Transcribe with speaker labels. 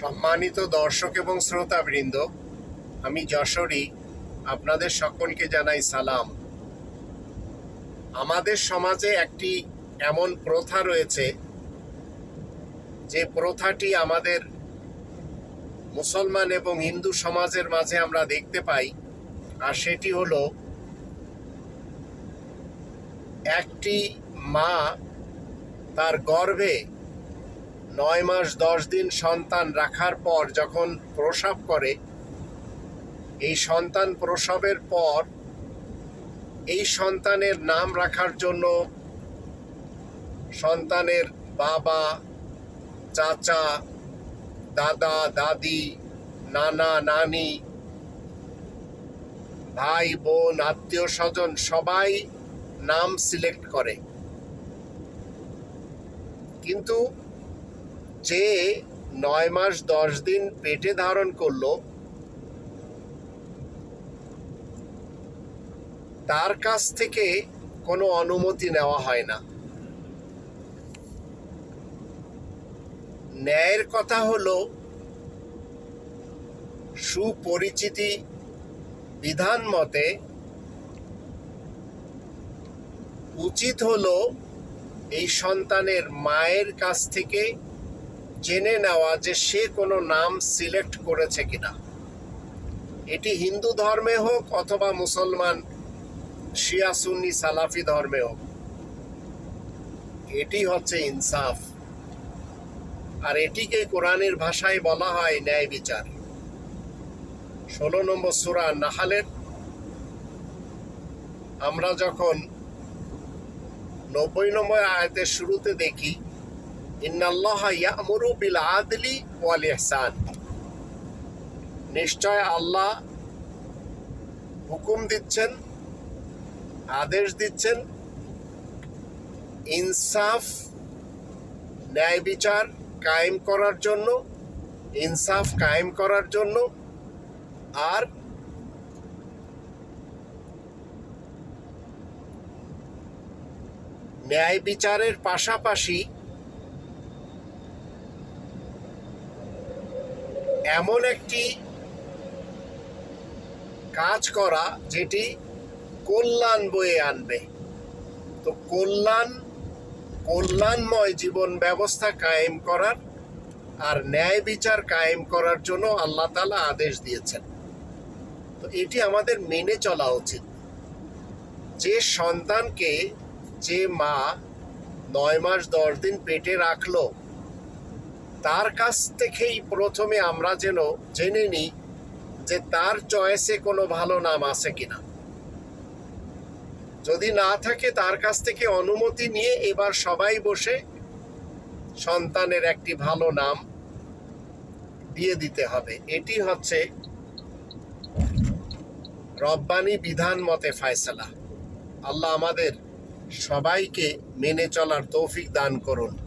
Speaker 1: সম্মানিত দর্শক এবং শ্রোতাবৃন্দ, আমি যশোরী, আপনাদের সকলকে জানাই সালাম। আমাদের সমাজে একটি এমন প্রথা রয়েছে, যে প্রথাটি আমাদের মুসলমান এবং হিন্দু সমাজের মাঝে আমরা দেখতে পাই, আর সেটি হলো একটি মা তার গর্ভে নয় মাস, দশ দিন সন্তান রাখার পর যখন প্রসব করে, এই সন্তান প্রসবের পর এই সন্তানের নাম রাখার জন্য সন্তানের বাবা, চাচা, দাদা, দাদি, নানা, নানি, ভাই, বোন, আত্মীয় স্বজন সবাই নাম সিলেক্ট করে। কিন্তু যে নয় মাস, দশ দিন পেটে ধারণ করল, তার কাছ থেকে কোনো অনুমতি নেওয়া হয় না। ন্যায়ের কথা হলো, সুপরিচিতি বিধান মতে উচিত হলো এই সন্তানের মায়ের কাছ থেকে জেনে নেওয়া যে সে কোনো নাম সিলেক্ট করেছে কিনা। এটি হিন্দু ধর্মে হোক অথবা মুসলমান, শিয়া, সুন্নি, সালাফি ধর্মে হোক। এটি হচ্ছে ইনসাফ। আর এটিকে কোরআনের ভাষায় বলা হয় ন্যায় বিচার। ষোলো নম্বর সুরা নাহালের, আমরা যখন নব্বই নম্বর আয়াতের শুরুতে দেখি ইয়ামুরু বিল আদলি ওয়াল ইহসান নিশ্চয় আল্লাহ হুকুম দিচ্ছেন, আদেশ দিচ্ছেন, ইনসাফ, ন্যায় বিচার কায়েম করার জন্য, ইনসাফ কায়েম করার জন্য, আর ন্যায় বিচারের পাশাপাশি এমন একটি কাজ করা যেটি কল্যাণ বয়ে আনবে। তো কল্যাণ, কল্যাণময় জীবন ব্যবস্থা কায়েম করার আর ন্যায় বিচার কায়েম করার জন্য আল্লাহ তালা আদেশ দিয়েছেন। তো এটি আমাদের মেনে চলা উচিত। যে সন্তানকে যে মা নয় মাস দশ দিন পেটে রাখল তার কাছ থেকেই প্রথমে আমরা যেন জেনে নিই যে তার চয়েসে কোনো ভালো নাম আছে কিনা। যদি না থাকে তার কাছ থেকে অনুমতি নিয়ে এবার সবাই বসে সন্তানের একটি ভালো নাম দিয়ে দিতে হবে। এটি হচ্ছে রব্বানি বিধান মতে ফায়সালা। আল্লাহ আমাদের সবাইকে মেনে চলার তৌফিক দান করুন।